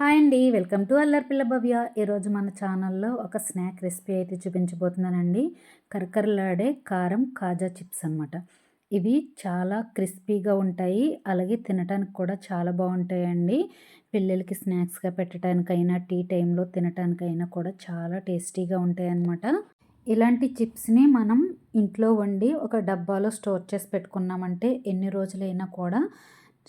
Hi అండి. Welcome to Allari పిల్ల భవ్య. ఈరోజు మన ఛానల్లో ఒక స్నాక్ రెసిపీ అయితే చూపించబోతున్నానండి. కరకరలాడే కారం కాజా చిప్స్ అనమాట ఇవి చాలా క్రిస్పీగా ఉంటాయి. అలాగే తినడానికి కూడా చాలా బాగుంటాయండి. పిల్లలకి స్నాక్స్గా పెట్టడానికైనా టీ టైంలో తినటానికైనా కూడా చాలా టేస్టీగా ఉంటాయి అన్నమాట ఇలాంటి చిప్స్ని మనం ఇంట్లో వండి ఒక డబ్బాలో స్టోర్ చేసి పెట్టుకున్నామంటే ఎన్ని రోజులైనా కూడా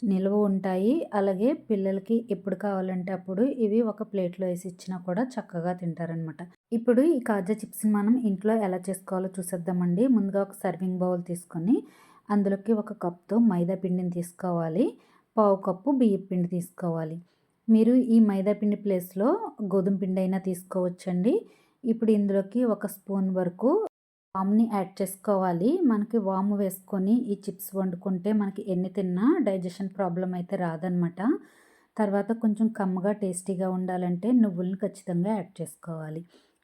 నిల్వ ఉంటాయి. అలాగే పిల్లలకి ఎప్పుడు కావాలంటే అప్పుడు ఇవి ఒక ప్లేట్లో వేసి ఇచ్చినా కూడా చక్కగా తింటారనమాట ఇప్పుడు ఈ కాజా చిప్స్ని మనం ఇంట్లో ఎలా చేసుకోవాలో చూసేద్దామండి. ముందుగా ఒక సర్వింగ్ బౌల్ తీసుకొని అందులోకి ఒక కప్తో మైదా పిండిని తీసుకోవాలి. పావు కప్పు బియ్యం పిండి తీసుకోవాలి. మీరు ఈ మైదా పిండి ప్లేస్లో గోధుమ పిండి అయినా తీసుకోవచ్చండి. ఇప్పుడు ఇందులోకి ఒక స్పూన్ వరకు వామ్ని యాడ్ చేసుకోవాలి. మనకి వాము వేసుకొని ఈ చిప్స్ వండుకుంటే మనకి ఎన్ని తిన్నా డైజెషన్ ప్రాబ్లం అయితే రాదనమాట తర్వాత కొంచెం కమ్మగా టేస్టీగా ఉండాలంటే నువ్వులను ఖచ్చితంగా యాడ్ చేసుకోవాలి.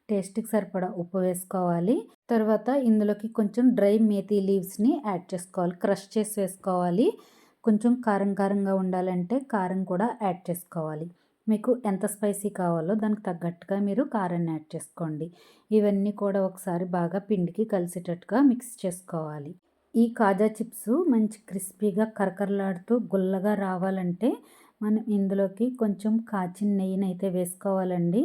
టేస్ట్కి సరిపడా ఉప్పు వేసుకోవాలి. తర్వాత ఇందులోకి కొంచెం డ్రై మేతి లీవ్స్ని యాడ్ చేసుకోవాలి. క్రష్ చేసి వేసుకోవాలి. కొంచెం కారం కారంగా ఉండాలంటే కారం కూడా యాడ్ చేసుకోవాలి. మీకు ఎంత స్పైసీ కావాలో దానికి తగ్గట్టుగా మీరు కారాన్ని యాడ్ చేసుకోండి. ఇవన్నీ కూడా ఒకసారి బాగా పిండికి కలిసేటట్టుగా మిక్స్ చేసుకోవాలి. ఈ కాజా చిప్స్ మంచి క్రిస్పీగా కరకరలాడుతూ గుల్లగా రావాలంటే మనం ఇందులోకి కొంచెం కాచిన నెయ్యిని అయితే వేసుకోవాలండి.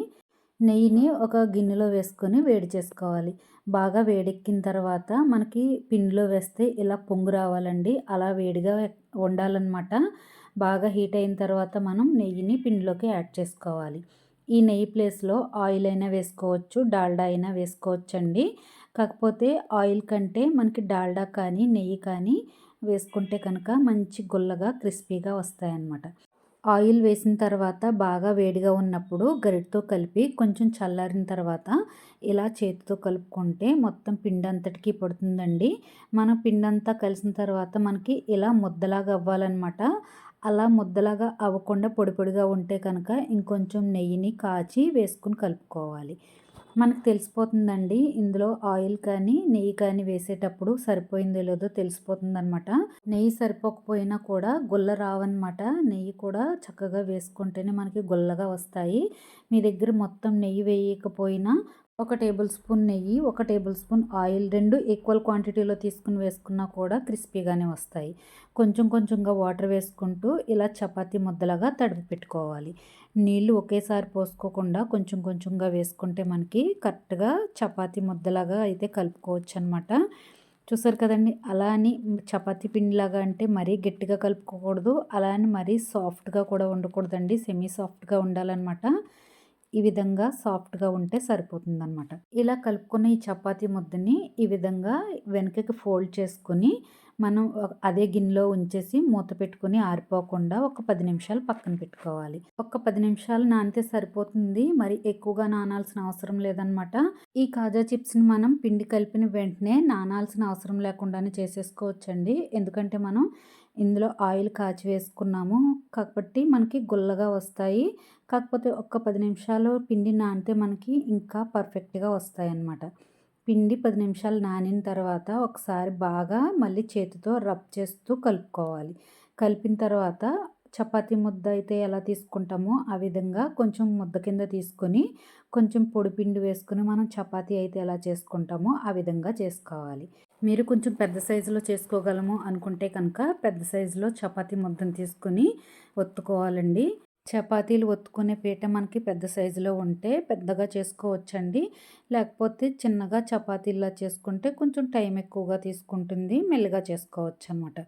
నెయ్యిని ఒక గిన్నెలో వేసుకొని వేడి చేసుకోవాలి. బాగా వేడెక్కిన తర్వాత మనకి పిండిలో వేస్తే ఇలా పొంగు రావాలండి. అలా వేడిగా ఉండాలన్నమాట. బాగా హీట్ అయిన తర్వాత మనం నెయ్యిని పిండిలోకి యాడ్ చేసుకోవాలి. ఈ నెయ్యి ప్లేస్లో ఆయిల్ అయినా వేసుకోవచ్చు డాల్డా అయినా వేసుకోవచ్చండి. కాకపోతే ఆయిల్ కంటే మనకి డాల్డా కానీ నెయ్యి కానీ వేసుకుంటే కనుక మంచి గుల్లగా క్రిస్పీగా వస్తాయన్నమాట. ఆయిల్ వేసిన తర్వాత బాగా వేడిగా ఉన్నప్పుడు గరిటతో కలిపి కొంచెం చల్లారిన తర్వాత ఇలా చేతితో కలుపుకుంటే మొత్తం పిండి అంతటికీ పడుతుందండి. మన పిండి అంతా కలిసిన తర్వాత మనకి ఇలా ముద్దలాగా అవ్వాలన్నమాట. అలా ముద్దలాగా అవ్వకుండా పొడి పొడిగా ఉంటే కనుక ఇంకొంచెం నెయ్యిని కాచి వేసుకుని కలుపుకోవాలి. మనకు తెలిసిపోతుందండి ఇందులో ఆయిల్ కానీ నెయ్యి కానీ వేసేటప్పుడు సరిపోయిందో లేదో తెలిసిపోతుంది అనమాట నెయ్యి సరిపోకపోయినా కూడా గుల్ల రావన్నమాట. నెయ్యి కూడా చక్కగా వేసుకుంటేనే మనకి గుల్లగా వస్తాయి. మీ దగ్గర మొత్తం నెయ్యి వేయకపోయినా ఒక టేబుల్ స్పూన్ నెయ్యి ఒక టేబుల్ స్పూన్ ఆయిల్ రెండు ఈక్వల్ క్వాంటిటీలో తీసుకుని వేసుకున్నా కూడా క్రిస్పీగానే వస్తాయి. కొంచెం కొంచెంగా వాటర్ వేసుకుంటూ ఇలా చపాతీ ముద్దలాగా తడిపి పెట్టుకోవాలి. నీళ్ళు ఒకేసారి పోసుకోకుండా కొంచెం కొంచెంగా వేసుకుంటే మనకి కరెక్ట్గా చపాతీ ముద్దలాగా అయితే కలుపుకోవచ్చు అనమాట చూసారు కదండి అలా అని చపాతీ పిండిలాగా అంటే మరీ గట్టిగా కలుపుకోకూడదు అలా అని మరీ సాఫ్ట్గా కూడా ఉండకూడదండి సెమీ సాఫ్ట్గా ఉండాలన్నమాట. ఈ విధంగా సాఫ్ట్గా ఉంటే సరిపోతుందన్నమాట. ఇలా కలుపుకున్న ఈ చపాతీ ముద్దని ఈ విధంగా వెనకకి ఫోల్డ్ చేసుకుని మనం అదే గిన్నెలో ఉంచేసి మూత పెట్టుకుని ఆరిపోకుండా ఒక పది నిమిషాలు పక్కన పెట్టుకోవాలి. ఒక పది నిమిషాలు నానితే సరిపోతుంది. మరి ఎక్కువగా నానాల్సిన అవసరం లేదనమాట ఈ కాజా చిప్స్ని మనం పిండి కలిపిన వెంటనే నానాల్సిన అవసరం లేకుండానే చేసేసుకోవచ్చండి. ఎందుకంటే మనం ఇందులో ఆయిల్ కాచి వేసుకున్నాము. కాబట్టి మనకి గుల్లగా వస్తాయి. కాకపోతే ఒక్క పది నిమిషాలు పిండి నానితే మనకి ఇంకా పర్ఫెక్ట్గా వస్తాయి అన్నమాట పిండి పది నిమిషాలు నానిన తర్వాత ఒకసారి బాగా మళ్ళీ చేతితో రబ్ చేస్తూ కలుపుకోవాలి. కలిపిన తర్వాత చపాతి ముద్ద అయితే ఎలా తీసుకుంటామో ఆ విధంగా కొంచెం ముద్ద కింద తీసుకొని కొంచెం పొడి పిండి వేసుకుని మనం చపాతి అయితే ఎలా చేసుకుంటామో ఆ విధంగా చేసుకోవాలి. మీరు కొంచెం పెద్ద సైజులో చేసుకోగలము అనుకుంటే కనుక పెద్ద సైజులో చపాతి ముద్దను తీసుకొని ఒత్తుకోవాలండి. చపాతీలు ఒత్తుకునే పీట మనకి పెద్ద సైజులో ఉంటే పెద్దగా చేసుకోవచ్చండి. లేకపోతే చిన్నగా చపాతీలా చేసుకుంటే కొంచెం టైం ఎక్కువగా తీసుకుంటుంది మెల్లగా చేసుకోవచ్చు అనమాట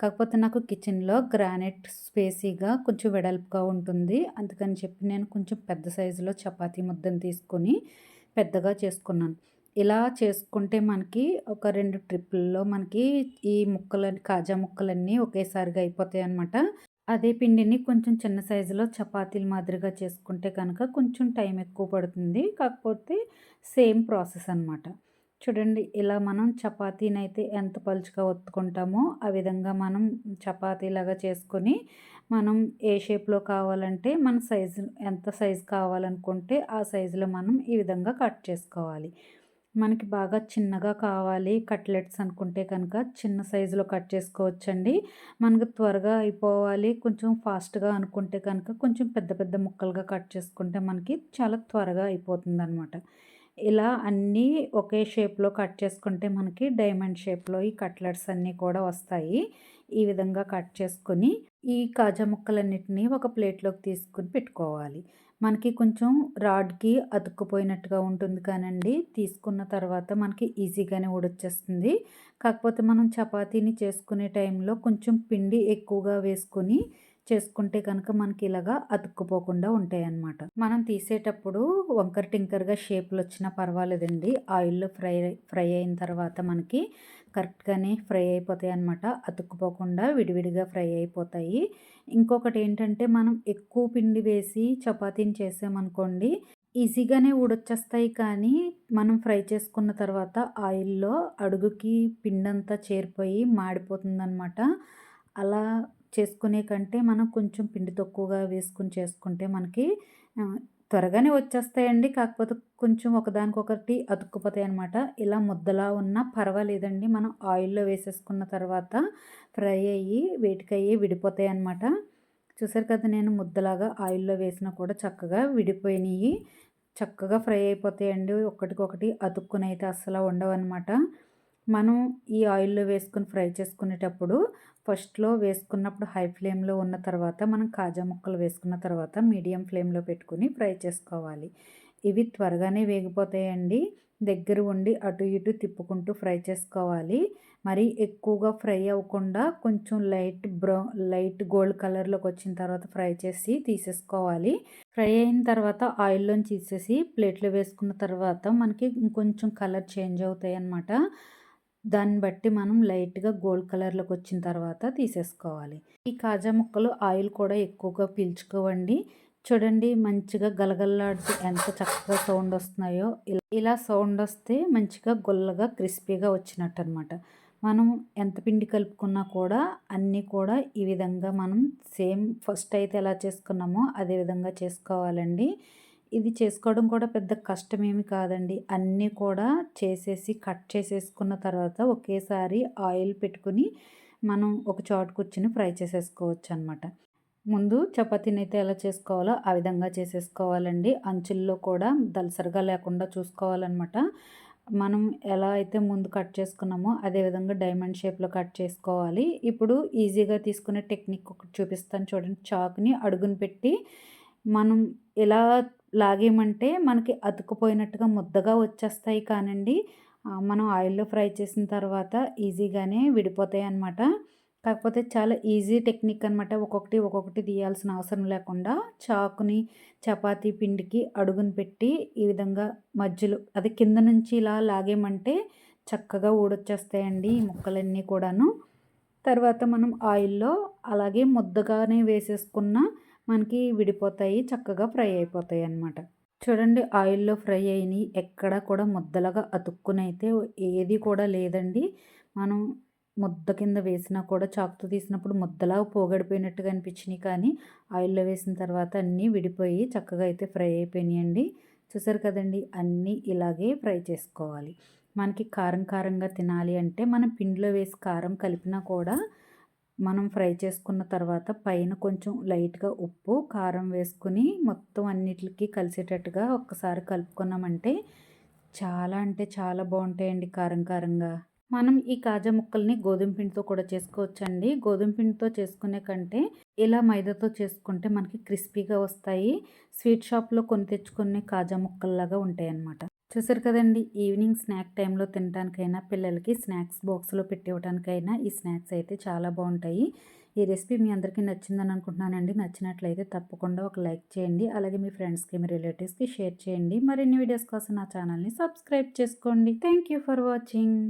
కాకపోతే నాకు కిచెన్లో గ్రానైట్ స్పేసీగా కొంచెం వెడల్పుగా ఉంటుంది. అందుకని చెప్పి నేను కొంచెం పెద్ద సైజులో చపాతీ ముద్దను తీసుకొని పెద్దగా చేసుకున్నాను. ఇలా చేసుకుంటే మనకి ఒక రెండు ట్రిప్పుల్లో మనకి ఈ ముక్కలన్నీ కాజా ముక్కలన్నీ ఒకేసారిగా అయిపోతాయి అనమాట అదే పిండిని కొంచెం చిన్న సైజులో చపాతీల మాదిరిగా చేసుకుంటే కనుక కొంచెం టైం ఎక్కువ పడుతుంది. కాకపోతే సేమ్ ప్రాసెస్ అనమాట చూడండి ఇలా మనం చపాతీని అయితే ఎంత పలుచగా ఒత్తుకుంటామో ఆ విధంగా మనం చపాతీలాగా చేసుకొని మనం ఏ షేప్లో కావాలంటే మన సైజు ఎంత సైజు కావాలనుకుంటే ఆ సైజులో మనం ఈ విధంగా కట్ చేసుకోవాలి. మనకి బాగా చిన్నగా కావాలి కట్లెట్స్ అనుకుంటే కనుక చిన్న సైజులో కట్ చేసుకోవచ్చండి. మనకు త్వరగా అయిపోవాలి. కొంచెం ఫాస్ట్గా అనుకుంటే కనుక కొంచెం పెద్ద పెద్ద ముక్కలుగా కట్ చేసుకుంటే మనకి చాలా త్వరగా అయిపోతుంది అనమాట ఇలా అన్నీ ఒకే షేప్లో కట్ చేసుకుంటే మనకి డైమండ్ షేప్లో ఈ కట్లెట్స్ అన్నీ కూడా వస్తాయి. ఈ విధంగా కట్ చేసుకొని ఈ కాజా ముక్కలన్నిటినీ ఒక ప్లేట్లోకి తీసుకుని పెట్టుకోవాలి. మనకి కొంచెం రాడ్కి అతుక్కుపోయినట్టుగా ఉంటుంది కానండి. తీసుకున్న తర్వాత మనకి ఈజీగానే ఉడొచ్చేస్తుంది కాకపోతే మనం చపాతీని చేసుకునే టైంలో కొంచెం పిండి ఎక్కువగా వేసుకొని చేసుకుంటే కనుక మనకి ఇలాగా అతుక్కుపోకుండా ఉంటాయి అన్నమాట మనం తీసేటప్పుడు వంకర టింకర్గా షేప్లు వచ్చినా పర్వాలేదండి. ఆయిల్లో ఫ్రై ఫ్రై అయిన తర్వాత మనకి కరెక్ట్గానే ఫ్రై అయిపోతాయి అనమాట అతుక్కుపోకుండా విడివిడిగా ఫ్రై అయిపోతాయి. ఇంకొకటి ఏంటంటే మనం ఎక్కువ పిండి వేసి చపాతీని చేసామనుకోండి ఈజీగానే ఊడొచ్చేస్తాయి. కానీ మనం ఫ్రై చేసుకున్న తర్వాత ఆయిల్లో అడుగుకి పిండంతా చేరిపోయి మాడిపోతుందన్నమాట. అలా చేసుకునే కంటే మనం కొంచెం పిండి తక్కువగా వేసుకుని చేసుకుంటే మనకి త్వరగానే వచ్చేస్తాయండి. కాకపోతే కొంచెం ఒకదానికొకటి అతుక్కుపోతాయి అనమాట ఇలా ముద్దలా ఉన్నా పర్వాలేదండి. మనం ఆయిల్లో వేసేసుకున్న తర్వాత ఫ్రై అయ్యి వేటికయ్యి విడిపోతాయి అనమాట చూసారు కదా నేను ముద్దలాగా ఆయిల్లో వేసినా కూడా చక్కగా విడిపోయినాయి. చక్కగా ఫ్రై అయిపోతాయండి. ఒకటికొకటి అతుక్కునైతే అస్సలు ఉండవన్నమాట. మనం ఈ ఆయిల్లో వేసుకుని ఫ్రై చేసుకునేటప్పుడు ఫస్ట్లో వేసుకున్నప్పుడు హై ఫ్లేమ్లో ఉన్న తర్వాత మనం కాజా ముక్కలు వేసుకున్న తర్వాత మీడియం ఫ్లేమ్లో పెట్టుకుని ఫ్రై చేసుకోవాలి. ఇవి త్వరగానే వేగిపోతాయండి. దగ్గర ఉండి అటు ఇటు తిప్పుకుంటూ ఫ్రై చేసుకోవాలి. మరి ఎక్కువగా ఫ్రై అవ్వకుండా కొంచెం లైట్ బ్రౌ లైట్ గోల్డ్ కలర్లోకి వచ్చిన తర్వాత ఫ్రై చేసి తీసేసుకోవాలి. ఫ్రై అయిన తర్వాత ఆయిల్లోంచి తీసేసి ప్లేట్లో వేసుకున్న తర్వాత మనకి ఇంకొంచెం కలర్ చేంజ్ అవుతాయి అన్నమాట దాన్ని బట్టి మనం లైట్గా గోల్డ్ కలర్లోకి వచ్చిన తర్వాత తీసేసుకోవాలి. ఈ కాజా ముక్కలు ఆయిల్ కూడా ఎక్కువగా పీల్చుకోవండి. చూడండి మంచిగా గలగల్లాడుతూ ఎంత చక్కగా సౌండ్ వస్తున్నాయో. ఇలా సౌండ్ వస్తే మంచిగా గొల్లగా క్రిస్పీగా వచ్చినట్టు అనమాట మనం ఎంత పిండి కలుపుకున్నా కూడా అన్నీ కూడా ఈ విధంగా మనం సేమ్ ఫస్ట్ అయితే ఎలా చేసుకున్నామో అదే విధంగా చేసుకోవాలండి. ఇది చేసుకోవడం కూడా పెద్ద కష్టమేమి కాదండి. అన్నీ కూడా చేసేసి కట్ చేసేసుకున్న తర్వాత ఒకేసారి ఆయిల్ పెట్టుకుని మనం ఒక చోటు కూర్చుని ఫ్రై చేసేసుకోవచ్చు అనమాట ముందు చపాతీని అయితే ఎలా చేసుకోవాలో ఆ విధంగా చేసేసుకోవాలండి. అంచుల్లో కూడా దలసరిగా లేకుండా చూసుకోవాలన్నమాట. మనం ఎలా అయితే ముందు కట్ చేసుకున్నామో అదే విధంగా డైమండ్ షేప్లో కట్ చేసుకోవాలి. ఇప్పుడు ఈజీగా తీసుకునే టెక్నిక్ ఒకటి చూపిస్తాను చూడండి. చాకుని అడుగును పెట్టి మనం ఎలా లాగేమంటే మనకి అతుకుపోయినట్టుగా ముద్దగా వచ్చేస్తాయి కానండి. మనం ఆయిల్లో ఫ్రై చేసిన తర్వాత ఈజీగానే విడిపోతాయి అన్నమాట. కాకపోతే చాలా ఈజీ టెక్నిక్ అనమాట ఒక్కొక్కటి ఒక్కొక్కటి తీయాల్సిన అవసరం లేకుండా చాకుని చపాతీ పిండికి అడుగును పెట్టి ఈ విధంగా మధ్యలో అది కింద నుంచి ఇలా లాగేమంటే చక్కగా ఊడొచ్చేస్తాయండి ఈ ముక్కలన్నీ కూడాను. తర్వాత మనం ఆయిల్లో అలాగే ముద్దగానే వేసేసుకున్న మనకి విడిపోతాయి చక్కగా ఫ్రై అయిపోతాయి అన్నమాట. చూడండి ఆయిల్లో ఫ్రై అయినాయి. ఎక్కడ కూడా ముద్దలుగా అతుక్కునైతే ఏది కూడా లేదండి. మనం ముద్ద కింద వేసినా కూడా చాకుతో తీసినప్పుడు ముద్దలా పోగడిపోయినట్టుగా అనిపించినాయి కానీ ఆయిల్లో వేసిన తర్వాత అన్నీ విడిపోయి చక్కగా అయితే ఫ్రై అయిపోయినాయండి. చూసారు కదండి అన్నీ ఇలాగే ఫ్రై చేసుకోవాలి. మనకి కారం కారంగా తినాలి అంటే మనం పిండిలో వేసి కారం కలిపినా కూడా మనం ఫ్రై చేసుకున్న తర్వాత పైన కొంచెం లైట్గా ఉప్పు కారం వేసుకుని మొత్తం అన్నిటికి కలిసేటట్టుగా ఒక్కసారి కలుపుకున్నామంటే చాలా అంటే చాలా బాగుంటాయండి కారం కారంగా. మనం ఈ కాజా ముక్కల్ని గోధుమ పిండితో కూడా చేసుకోవచ్చండి. గోధుమ పిండితో చేసుకునే కంటే ఇలా మైదాతో చేసుకుంటే మనకి క్రిస్పీగా వస్తాయి. స్వీట్ షాప్లో కొని తెచ్చుకునే కాజా ముక్కల్లాగా ఉంటాయి అన్నమాట చూసారు కదండి ఈవినింగ్ స్నాక్ టైంలో తినడానికైనా పిల్లలకి స్నాక్స్ బాక్స్లో పెట్టివ్వడానికైనా ఈ స్నాక్స్ అయితే చాలా బాగుంటాయి. ఈ రెసిపీ మీ అందరికీ నచ్చిందని అనుకుంటున్నానండి. నచ్చినట్లయితే తప్పకుండా ఒక లైక్ చేయండి. అలాగే మీ ఫ్రెండ్స్కి మీ రిలేటివ్స్కి షేర్ చేయండి. మరిన్ని వీడియోస్ కోసం నా ఛానల్ని సబ్స్క్రైబ్ చేసుకోండి. Thank you for watching.